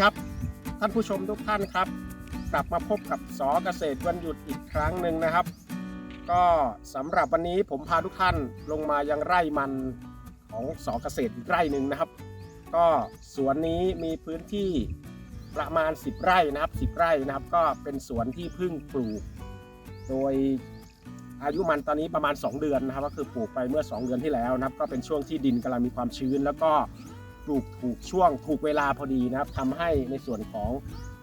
ครับ ท่านผู้ชมทุกท่านครับ กลับมาพบกับสอเกษตรวันหยุดอีกครั้งหนึ่งนะครับ ก็สำหรับวันนี้ผมพาทุกท่านลงมายังไร่มันของสอเกษตรอีกไร่หนึ่งนะครับ ก็สวนนี้มีพื้นที่ประมาณ 10 ไร่นะครับ 10 ไร่นะครับ ก็เป็นสวนที่เพิ่งปลูก โดยอายุมันตอนนี้ประมาณ 2 เดือนนะครับ ก็คือปลูกไปเมื่อ 2 เดือนที่แล้วนะครับ ก็เป็นช่วงที่ดินกำลังมีความชื้น แล้วก็ ปลูกถูกช่วงถูกเวลาพอดีนะครับทำให้ในส่วนของ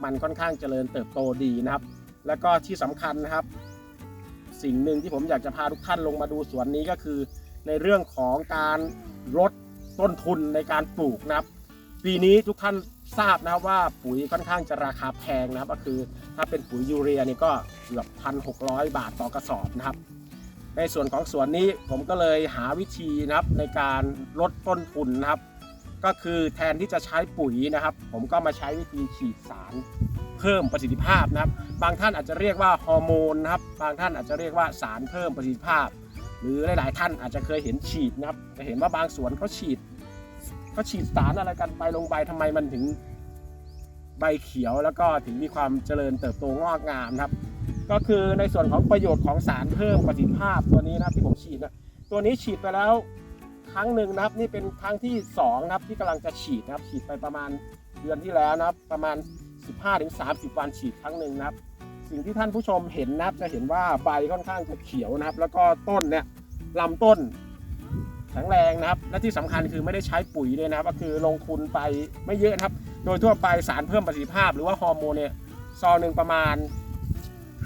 มันค่อนข้างเจริญเติบโตดีนะครับ แล้วก็ที่สำคัญนะครับ สิ่งหนึ่งที่ผมอยากจะพาทุกท่านลงมาดูสวนนี้ก็คือ ในเรื่องของการลดต้นทุนในการปลูกนะครับ ปีนี้ทุกท่านทราบนะครับว่าปุ๋ยค่อนข้างจะราคาแพงนะครับ ก็คือถ้าเป็นปุ๋ยยูเรียนี่ก็เกือบพันหกบาทต่อกระสอบนะครับ ในส่วนของสวนนี้ผมก็เลยหาวิธีนะครับในการลดต้นทุนนะครับ ก็คือแทนที่จะใช้ปุ๋ยนะครับ ผมก็มาใช้วิธีฉีดสารเพิ่มประสิทธิภาพนะครับ บางท่านอาจจะเรียกว่าฮอร์โมนนะครับ บางท่านอาจจะเรียกว่าสารเพิ่มประสิทธิภาพ หรือหลาย ๆ ท่านอาจจะเคยเห็นฉีดนะครับจะเห็นว่าบางสวนเขาฉีดเขาฉีดสารอะไรกันไปลงใบทำไมมันถึงใบเขียวแล้วก็ถึงมีความเจริญเติบโตงอกงามครับ ก็คือในส่วนของประโยชน์ของสารเพิ่มประสิทธิภาพตัวนี้นะที่ผมฉีดนะตัวนี้ฉีดไปแล้ว ครั้งหนึ่งนะครับ นี่เป็นครั้งที่สองนะครับที่กำลังจะฉีดนะครับ ฉีดไปประมาณเดือนที่แล้วนะครับ ประมาณ 15-30 วันฉีดครั้งหนึ่งนะครับ สิ่งที่ท่านผู้ชมเห็นนะครับจะเห็นว่าใบค่อนข้างจะเขียวนะครับ แล้วก็ต้นเนี่ยลำต้นแข็งแรงนะครับ และที่สำคัญคือไม่ได้ใช้ปุ๋ยเลยนะครับ ก็คือลงทุนไปไม่เยอะนะครับ โดยทั่วไปสารเพิ่มประสิทธิภาพ หรือว่าฮอร์โมนเนี่ยซองหนึ่งประมาณ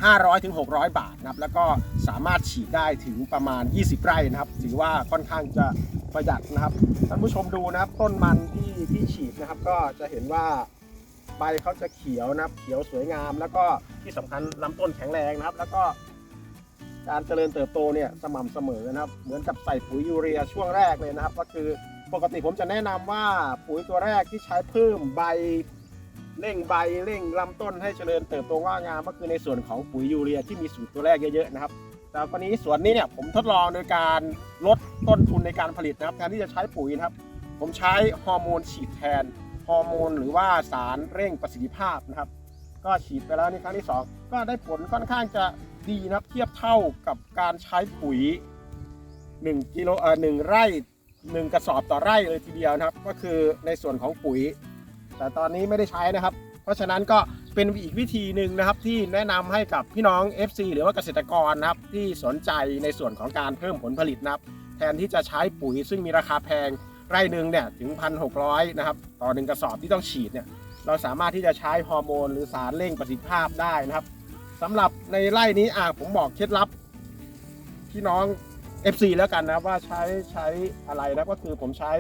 500ถึง600 บาทนะครับแล้วก็สามารถฉีดได้ถึงประมาณ 20 ไร่นะครับ ถือว่าค่อนข้างจะประหยัดนะครับท่านผู้ชมดูนะครับต้นมันที่ที่ฉีดนะครับ ก็จะเห็นว่าใบเขาจะเขียวนะครับ เขียวสวยงาม แล้วก็ที่สำคัญลำต้นแข็งแรงนะครับ แล้วก็การเจริญเติบโตเนี่ยสม่ำเสมอนะครับ เหมือนกับใส่ปุ๋ยยูเรียช่วงแรกเลยนะครับ ก็คือปกติผมจะแนะนำว่าปุ๋ยตัวแรกที่ใช้เพิ่มใบ เร่งใบเร่งลำต้นให้เจริญเติบโตงอกงามก็คือในส่วนของปุ๋ยยูเรียที่มีสูตรตัวแรกเยอะๆนะครับแต่กรณีสวนนี้เนี่ยผมทดลองโดยการลดต้นทุนในการผลิตนะครับแทนที่จะใช้ปุ๋ยนะครับ ผมใช้ฮอร์โมนฉีดแทนฮอร์โมนหรือว่าสารเร่งประสิทธิภาพนะครับ ก็ฉีดไปแล้วนี่ครั้งที่สองก็ได้ผลค่อนข้างจะดีนะครับเทียบเท่ากับการใช้ปุ๋ย1กิโลเอ่อหนึ่งไร่หนึ่งกระสอบต่อไร่เลยทีเดียวนะครับ ก็คือในส่วนของปุ๋ย แต่ตอนนี้ไม่ได้ใช้นะครับ เพราะฉะนั้นก็เป็นอีกวิธีหนึ่งนะครับที่แนะนำให้กับพี่น้อง FC หรือว่าเกษตรกรนะครับที่สนใจในส่วนของการเพิ่มผลผลิตนะครับแทนที่จะใช้ปุ๋ยซึ่งมีราคาแพงไร่หนึ่งเนี่ยถึง 1,600 นะครับ ต่อหนึ่งกระสอบที่ต้องฉีดเนี่ยเราสามารถที่จะใช้ฮอร์โมน หรือสารเร่งประสิทธิภาพได้นะครับสำหรับในไร่นี้อะผมบอกเคล็ดลับพี่น้อง FC แล้วกันนะว่าใช้ใช้อะไรนะก็คือผมใช้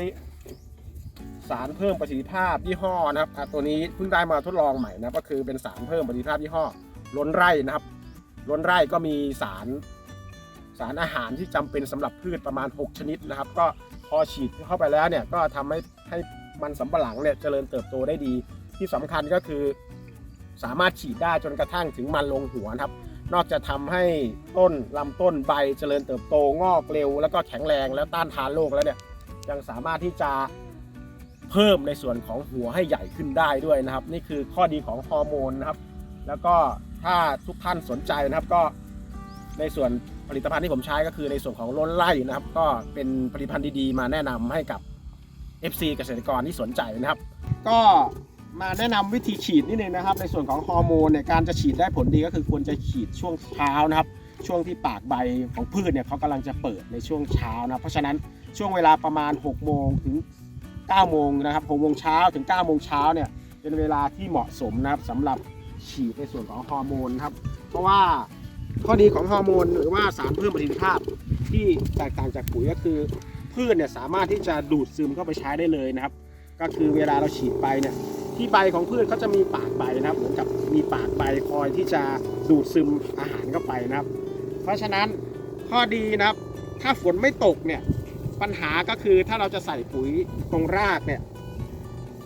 สารเพิ่มประสิทธิภาพยี่ห้อนะครับตัวนี้เพิ่งได้มาทดลองใหม่นะก็คือเป็นสารเพิ่มประสิทธิภาพยี่ห้อล้นไร่นะครับล้นไร่ก็มีสารสารอาหารที่จำเป็นสำหรับพืชประมาณ 6 ชนิดนะครับ ก็พอฉีดเข้าไปแล้วเนี่ยก็ทำให้ให้มันสำปะหลังเนี่ยเจริญเติบโตได้ดี ที่สำคัญก็คือ สามารถฉีดได้จนกระทั่งถึงมันลงหัวนะครับ นอกจากทำให้ต้นลำต้นใบเจริญเติบโตงอกเร็ว แล้วก็แข็งแรงแล้วต้านทานโรคแล้วเนี่ยยังสามารถที่จะ เพิ่มในส่วนของหัวให้ใหญ่ขึ้นได้ด้วยนะครับ นี่คือข้อดีของฮอร์โมนนะครับ แล้วก็ถ้าทุกท่านสนใจนะครับก็ในส่วนผลิตภัณฑ์ที่ผมใช้ก็คือในส่วนของล้นไล่นะครับ ก็เป็นผลิตภัณฑ์ดีๆ มาแนะนำให้กับ FC เกษตรกรที่สนใจนะครับ ก็มาแนะนำวิธีฉีดนิดนึงนะครับ ในส่วนของฮอร์โมนเนี่ยการจะฉีดได้ผลดีก็คือควรจะฉีดช่วงเช้านะครับ ช่วงที่ปากใบของพืชเนี่ยเขากำลังจะเปิดในช่วงเช้านะเพราะฉะนั้นช่วงเวลาประมาณ6โมงถึง 9โมงนะครับ6โมงเช้าถึง9โมงเช้าเนี่ยเป็นเวลาที่เหมาะสมนะครับสำหรับฉีดในส่วนของฮอร์โมนครับ เพราะว่าข้อดีของฮอร์โมนหรือว่าสารเพิ่มประสิทธิภาพที่แตกต่างจากปุ๋ยก็คือพืชเนี่ยสามารถที่จะดูดซึมเข้าไปใช้ได้เลยนะครับ ก็คือเวลาเราฉีดไปเนี่ยที่ใบของพืชเขาจะมีปากใบนะครับเหมือนกับมีปากใบคอยที่จะดูดซึมอาหารเข้าไปนะครับ เพราะฉะนั้นข้อดีนะครับ ถ้าฝนไม่ตกเนี่ย ปัญหาก็คือถ้าเราจะใส่ปุ๋ยตรงรากเนี่ย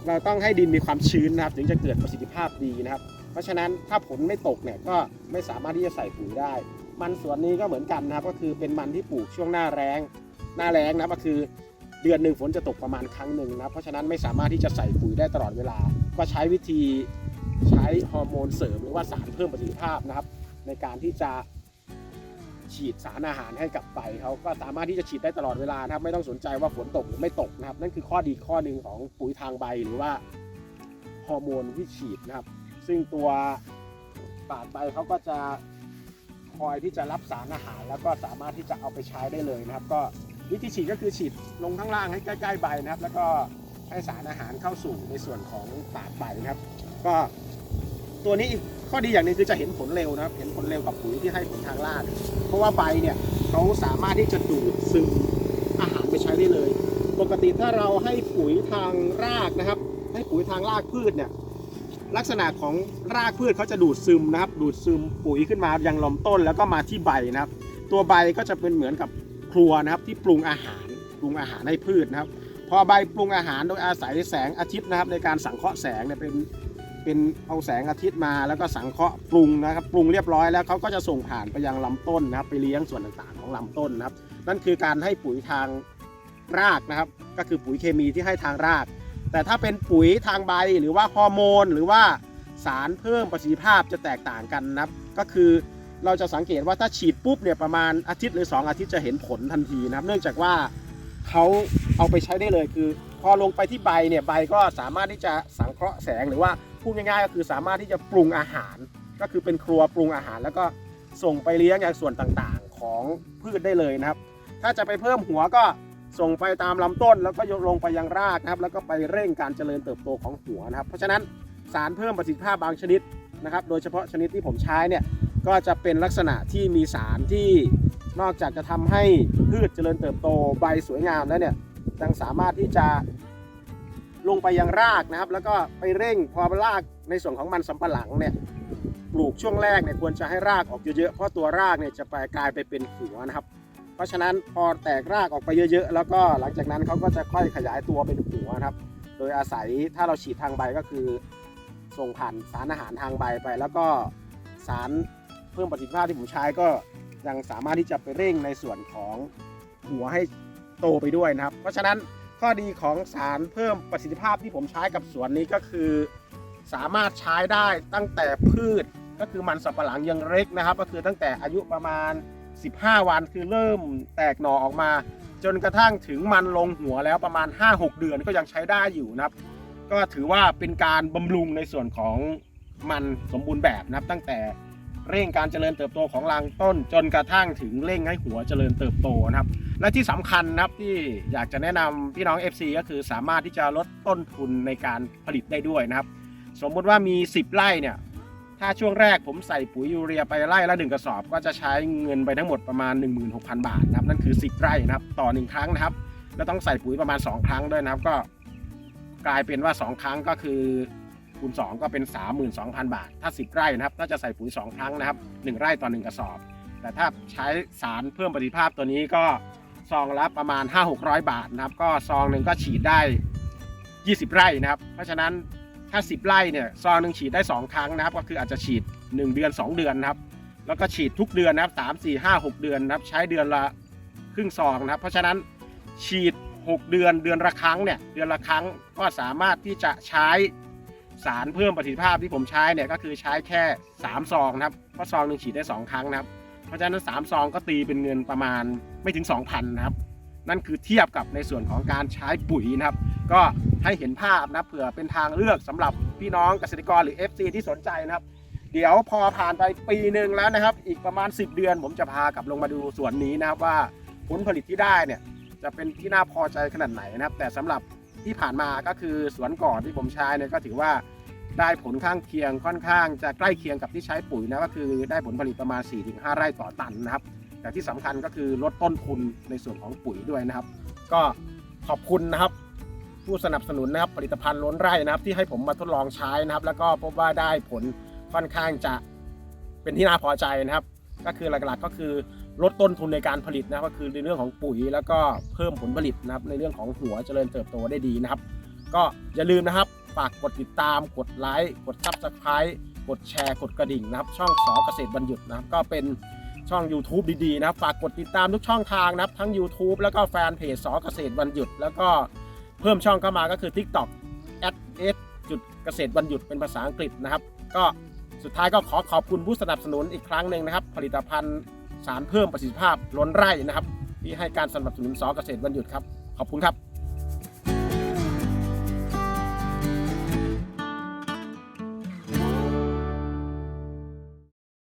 เราต้องให้ดินมีความชื้นนะครับ ถึงจะเกิดประสิทธิภาพดีนะครับ เพราะฉะนั้นถ้าผลไม่ตกเนี่ยก็ไม่สามารถที่จะใส่ปุ๋ยได้ มันสวนนี้ก็เหมือนกันนะครับ ก็คือเป็นมันที่ปลูกช่วงหน้าแรงหน้าแรงนะครับก็คือเดือนหนึ่งฝนจะตกประมาณครั้งหนึ่งนะเพราะฉะนั้นไม่สามารถที่จะใส่ปุ๋ยได้ตลอดเวลา ก็ใช้วิธีใช้ฮอร์โมนเสริมหรือว่าสารเพิ่มประสิทธิภาพนะครับ ในการที่จะ ฉีดสารอาหารให้กับใบเขาก็สามารถที่จะฉีดได้ตลอดเวลานะครับไม่ต้องสนใจว่าฝนตกหรือไม่ตกนะครับ นั่นคือข้อดีข้อหนึ่งของปุ๋ยทางใบหรือว่าฮอร์โมนที่ฉีดนะครับ ซึ่งตัวปากใบเขาก็จะคอยที่จะรับสารอาหาร แล้วก็สามารถที่จะเอาไปใช้ได้เลยนะครับ ก็วิธีฉีดก็คือฉีดลงข้างล่างให้ใกล้ๆใบนะครับ แล้วก็ให้สารอาหารเข้าสู่ในส่วนของปากใบนะครับ ก็ตัวนี้อีกข้อดีอย่างหนึ่งคือจะเห็นผลเร็วนะครับ เห็นผลเร็วกับปุ๋ยที่ให้ผลทางรากเพราะว่าใบเนี่ยเขาสามารถที่จะดูดซึมอาหารไปใช้ได้เลย ปกติถ้าเราให้ปุ๋ยทางรากนะครับ ให้ปุ๋ยทางรากพืชเนี่ยลักษณะของรากพืชเขาจะดูดซึมนะครับ ดูดซึมปุ๋ยขึ้นมายังลำต้นแล้วก็มาที่ใบนะครับ ตัวใบก็จะเป็นเหมือนกับครัวนะครับที่ปรุงอาหารปรุงอาหารให้พืชนะครับ พอใบปรุงอาหารโดยอาศัยแสงอาทิตย์นะครับ ในการสังเคราะห์แสงเนี่ยเป็น เป็นเอาแสงอาทิตย์มาแล้วก็สังเคราะห์ปรุงนะครับปรุงเรียบร้อยแล้วเขาก็จะส่งผ่านไปยังลำต้นนะครับ ไปเลี้ยงส่วนต่างๆของลำต้นนะครับ นั่นคือการให้ปุ๋ยทางรากนะครับ ก็คือปุ๋ยเคมีที่ให้ทางราก แต่ถ้าเป็นปุ๋ยทางใบหรือว่าฮอร์โมน หรือว่าสารเพิ่มประสิทธิภาพจะแตกต่างกันนะครับ ก็คือเราจะสังเกตว่าถ้าฉีดปุ๊บเนี่ยประมาณอาทิตย์หรือ 2 อาทิตย์จะเห็นผลทันทีนะครับ เนื่องจากว่าเขาเอาไปใช้ได้เลยคือ พอลงไปที่ใบเนี่ยใบก็สามารถที่จะสังเคราะห์แสงหรือว่า พูดง่ายๆก็คือสามารถที่จะปรุงอาหาร ก็คือเป็นครัวปรุงอาหาร แล้วก็ส่งไปเลี้ยงอย่างส่วนต่างๆของพืชได้เลยนะครับ ถ้าจะไปเพิ่มหัวก็ส่งไปตามลำต้น แล้วก็ยกลงไปยังรากนะครับ แล้วก็ไปเร่งการเจริญเติบโตของหัวนะครับ เพราะฉะนั้นสารเพิ่มประสิทธิภาพบางชนิดนะครับ โดยเฉพาะชนิดที่ผมใช้เนี่ยก็จะเป็นลักษณะที่มีสารที่นอกจากจะทำให้พืชเจริญเติบโตใบสวยงามแล้วเนี่ยยังสามารถที่จะ ลงไปยังรากนะครับ แล้วก็ไปเร่งพอรากในส่วนของมันสำปะหลังเนี่ยปลูกช่วงแรกเนี่ยควรจะให้รากออกเยอะๆเพราะตัวรากเนี่ยจะไปกลายไปเป็นหัวนะครับ เพราะฉะนั้นพอแตกรากออกไปเยอะๆ แล้วก็หลังจากนั้นเขาก็จะค่อยขยายตัวเป็นหัวนะครับ โดยอาศัยถ้าเราฉีดทางใบก็คือ ส่งผ่านสารอาหารทางใบไป แล้วก็สารเพิ่มประสิทธิภาพที่ผมใช้ก็ยังสามารถที่จะไปเร่งในส่วนของหัวให้โตไปด้วยนะครับ เพราะฉะนั้น ข้อดีของสารเพิ่มประสิทธิภาพที่ผมใช้กับสวนนี้ก็คือ สามารถใช้ได้ตั้งแต่พืชก็คือมันสำปะหลังยังเล็กนะครับ ก็คือตั้งแต่อายุประมาณ 15 วันคือเริ่มแตกหน่อออกมา จนกระทั่งถึงมันลงหัวแล้วประมาณ 5-6 เดือนก็ยังใช้ได้อยู่นะครับ ก็ถือว่าเป็นการบำรุงในส่วนของมันสมบูรณ์แบบนะครับตั้งแต่ เร่งการเจริญเติบโตของรางต้น จนกระทั่งถึงเร่งให้หัวเจริญเติบโตนะครับ และที่สำคัญนะครับที่อยากจะแนะนำพี่น้อง FC ก็คือสามารถที่จะลดต้นทุนในการผลิตได้ด้วยนะครับ สมมุติว่ามี 10 ไร่เนี่ยถ้าช่วงแรกผมใส่ปุ๋ยยูเรียไปไร่ละหนึ่งกระสอบ ก็จะใช้เงินไปทั้งหมดประมาณ 16,000 บาทนะครับนั่นคือ 10 ไร่นะครับต่อ 1 ครั้งนะครับ แล้วต้องใส่ปุ๋ยประมาณ 2 ครั้งด้วยนะครับก็กลายเป็นว่า 2 ครั้งก็คือ คูณ2 ก็เป็น 32,000 บาท ถ้า 10 ไร่นะครับถ้าจะใส่ปุ๋ย 2 ครั้งนะครับ 1 ไร่ต่อ 1 กระสอบ แต่ถ้าใช้สารเพิ่มประสิทธิภาพตัวนี้ก็ซองละประมาณ 5-600 บาทนะครับ ก็ซองหนึ่งก็ฉีดได้ 20 ไร่นะครับ เพราะฉะนั้นถ้า 10 ไร่เนี่ยซองหนึ่งฉีดได้ 2 ครั้งนะครับ ก็คืออาจจะฉีด 1 เดือน 2 เดือนนะครับ แล้วก็ฉีดทุกเดือนนะครับ 3 4 5 6 เดือนนะครับ ใช้เดือนละครึ่งซองนะครับ เพราะฉะนั้นฉีด 6 เดือนเดือนละครั้งเนี่ยเดือนละครั้งก็สามารถที่จะใช้ สารเพิ่มประสิทธิภาพที่ผมใช้เนี่ยก็คือใช้แค่ 3 ซองนะครับเพราะซองหนึ่งฉีดได้ 2 ครั้งนะครับ เพราะฉะนั้น 3 ซองก็ตีเป็นเงินประมาณไม่ถึง 2,000นะครับ นั่นคือเทียบกับในส่วนของการใช้ปุ๋ยนะครับ ก็ให้เห็นภาพนะเผื่อเป็นทางเลือกสำหรับพี่น้องเกษตรกรหรือ FC ที่สนใจนะครับ เดี๋ยวพอผ่านไปปีหนึ่งแล้วนะครับ อีกประมาณ 10 เดือน ผมจะพากลับลงมาดูสวนนี้นะครับว่าผลผลิตที่ได้เนี่ยจะเป็นที่น่าพอใจขนาดไหนนะครับ แต่สำหรับ ที่ผ่านมาก็คือสวนก่อนที่ผมใช้เนี่ยก็ถือว่าได้ผลข้างเคียงค่อนข้างจะใกล้เคียงกับที่ใช้ปุ๋ยนะก็คือได้ผลผลิตประมาณ 4-5 ไร่ต่อตันนะครับ แต่ที่สำคัญก็คือลดต้นทุนในส่วนของปุ๋ยด้วยนะครับ ก็ขอบคุณนะครับ ผู้สนับสนุนนะครับผลิตภัณฑ์ล้นไร่นะครับ ที่ให้ผมมาทดลองใช้นะครับ แล้วก็พบว่าได้ผลค่อนข้างจะเป็นที่น่าพอใจนะครับ ก็คือหลักๆก็คือ ลดต้นทุนในการผลิตนะครับก็คือในเรื่องของปุ๋ยแล้วก็เพิ่มผลผลิตนะครับในเรื่องของหัวเจริญเติบโตได้ดีนะครับ ก็อย่าลืมนะครับฝากกดติดตามกดไลค์กดซับสไคร b e กดแชร์กดกระดิ่งนะครับ ช่องสอเกษตรบรรยุทธ์นะครับ ก็เป็นช่อง YouTube ดีๆนะครับฝากกดติดตามทุกช่องทางนะครับ ทั้ง YouTube แล้วก็แฟนเพจสอเกษตรบรรยุทธ์แล้วก็เพิ่มช่องเข้ามาก็คือ TikTok s จุดเกษตรวันหยุดเป็นภาษาอังกฤษนะครับ ก็สุดท้ายก็ขอขอบคุณผู้สนับสนุนอีกครั้งหนึ่งนะครับ ผลิตภัณฑ์ สารเพิ่มประสิทธิภาพล้นไร่นะครับ ที่ให้การสนับสนุนสอเกษตรวันหยุดครับ ขอบคุณครับ